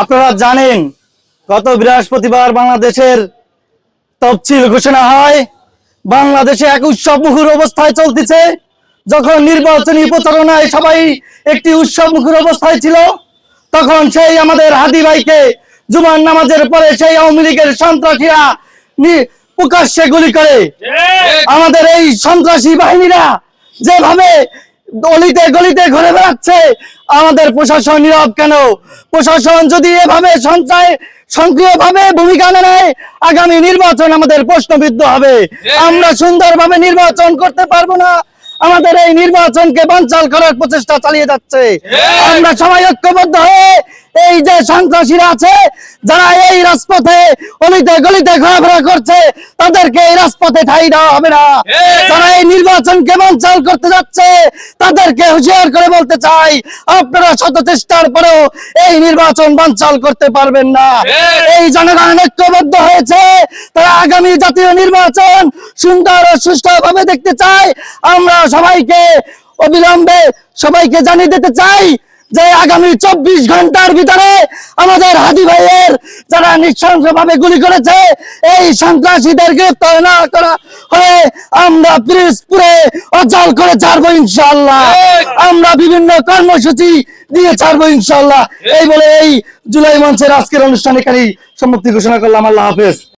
আপনারা জানেন গত বৃহস্পতিবার বাংলাদেশের তফসিল ঘোষণা হয়। বাংলাদেশে এক উৎসব মুখর অবস্থায় চলতেছে। যখন নির্বাচনী প্রচারণায় সবাই একটি উৎসব মুখর অবস্থায় ছিল তখন সেই আমাদের হাদি ভাইকে জুমার নামাজের পরে সেই আওয়ামী লীগের সন্ত্রাসীরা প্রকাশ্যে গুলি করে। আমাদের এই সন্ত্রাসী বাহিনীরা যেভাবে গলিতে গলিতে ঘুরে বেড়াচ্ছে। আমাদের প্রশাসন নীরব কেন? প্রশাসন যদি এভাবে সঞ্চয় সক্রিয়ভাবে ভূমিকা না নেয় আগামী নির্বাচন আমাদের প্রশ্নবিদ্ধ হবে। আমরা সুন্দরভাবে নির্বাচন করতে পারব না। আমাদের এই নির্বাচনকে বানচাল করার প্রচেষ্টা চালিয়ে যাচ্ছে। আমরা সবাই ঐক্যবদ্ধ হয়ে সন্ত্রাসীরা আছে যারা এই রাজপথে অলিতে গলিতে ঘোরাফেরা করছে তাদেরকে এই রাজপথে ঠাই দেওয়া হবে না। যারা এই নির্বাচনকে বানচাল করতে যাচ্ছে তাদেরকে হুঁশিয়ার করে বলতে চাই আপনারা শত চেষ্টার পরেও এই নির্বাচন বানচাল করতে পারবেন না। এই! জনগণ ঐক্যবদ্ধ হয়েছে তারা আগামী জাতীয় নির্বাচন সুন্দর ও সুষ্ঠুভাবে দেখতে চাই আমরা সবাইকে অবিলম্বে সবাইকে জানিয়ে দিতে চাই যে আগামী চব্বিশ ঘণ্টার ভিতরে আমাদের হাদি ভাইয়ের যারা নৃশংসভাবে গুলি করেছে, এই সন্ত্রাসীদের গ্রেফতার না করা হয়ে আমরা পিরিজপুরে অচল করে ছাড়বো ইনশাল্লাহ আমরা বিভিন্ন কর্মসূচি দিয়ে ছাড়বো ইনশাল্লাহ এই বলে এই জুলাই মঞ্চের আজকের অনুষ্ঠানে খালি সম্মুক্তি ঘোষণা করলাম। আল্লাহ হাফেজ।